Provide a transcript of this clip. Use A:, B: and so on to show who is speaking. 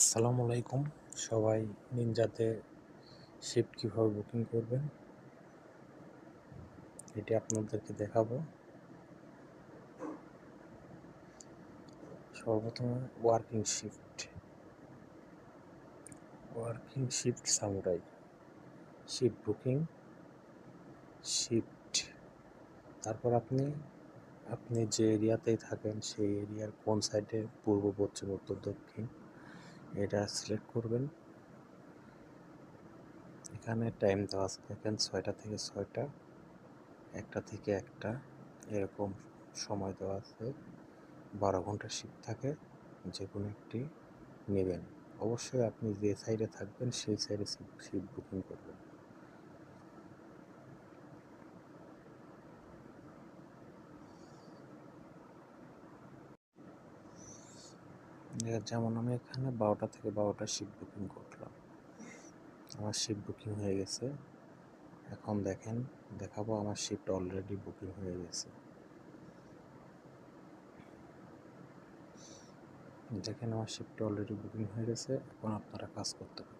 A: আসসালামু আলাইকুম সবাই নিনজাতে শিফট কীভাবে বুকিং করবেন? এটি আপনাদেরকে দেখাবো। সর্বপ্রথমে working shift working shift samurai. Shift booking shift তারপর আপনি আপনি যে এরিয়াতেই থাকেন, সেই এরিয়ার কোন সাইডে পূর্ব, পশ্চিম, উত্তর, দক্ষিণ? এটা সিলেক্ট করবেন। এখানে টাইম দেওয়া আছে দেখেন ছয়টা থেকে ছয়টা, একটা থেকে একটা, এরকম সময় দেওয়া আছে। বারো ঘণ্টা শিফট থাকে যে কোনো একটি নেবেন। অবশ্যই আপনি যে সাইডে থাকবেন, সেই সাইডে শিফট বুকিং করবেন। যেমন আমি এখানে বারোটা থেকে বারোটা শিফট বুকিং করলাম। আমার শিফট বুকিং হয়ে গেছে। এখন দেখেন, দেখাবো আমার শিফট অলরেডি বুকিং হয়ে গেছে। দেখেন আমার শিফট অলরেডি বুকিং হয়ে গেছে। এখন আপনারা কাজ করতে পারেন।